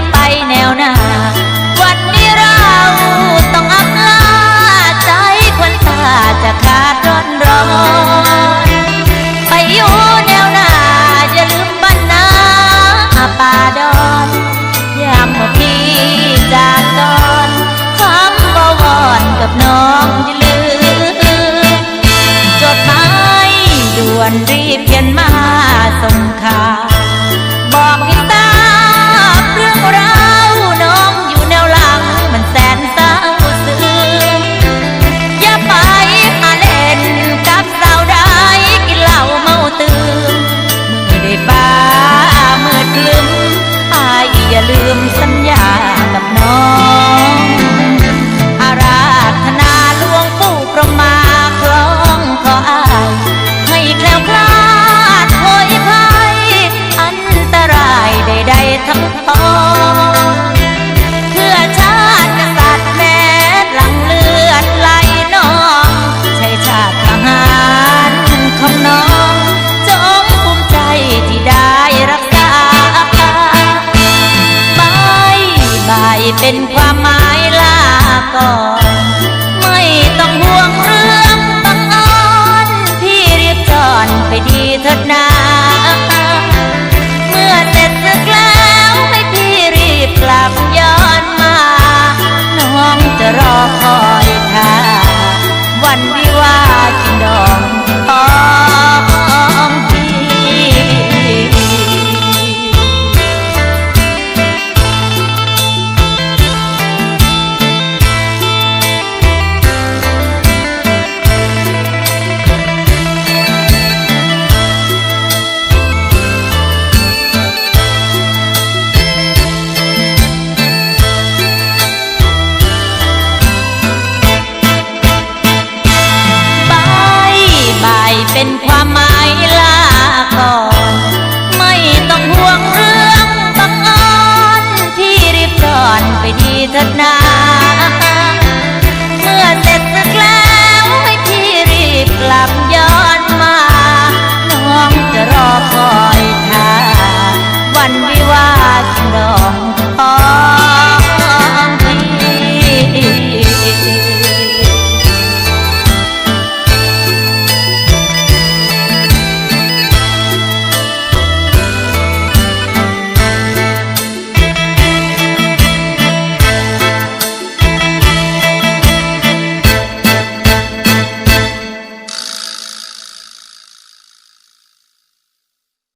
ะไปแนวหน้า วันนี้เราต้องอับลาใจควันตาจะขาดร้อนร้อนไปอยู่แนวหน้าอย่าลืมบ้านนาป่าดอนยามเมื่อพี่จากตอนคำบวรกับน้องอย่าลืมจดหมายด่วนรีบเขียนมาส่งข่าวบอกให้ตา ลืมสัญ เป็นความหมายลาก่อน คมหลาก่นไม่ต้องห่วงเรื่องบังอ้นที่รีบร้อนไปดีเถิดนาเมื่อเสร็จสึกแล้วพี่รีบกลับย้อนมา น้องจะรอคอยท่าวันวิวาสดองพอ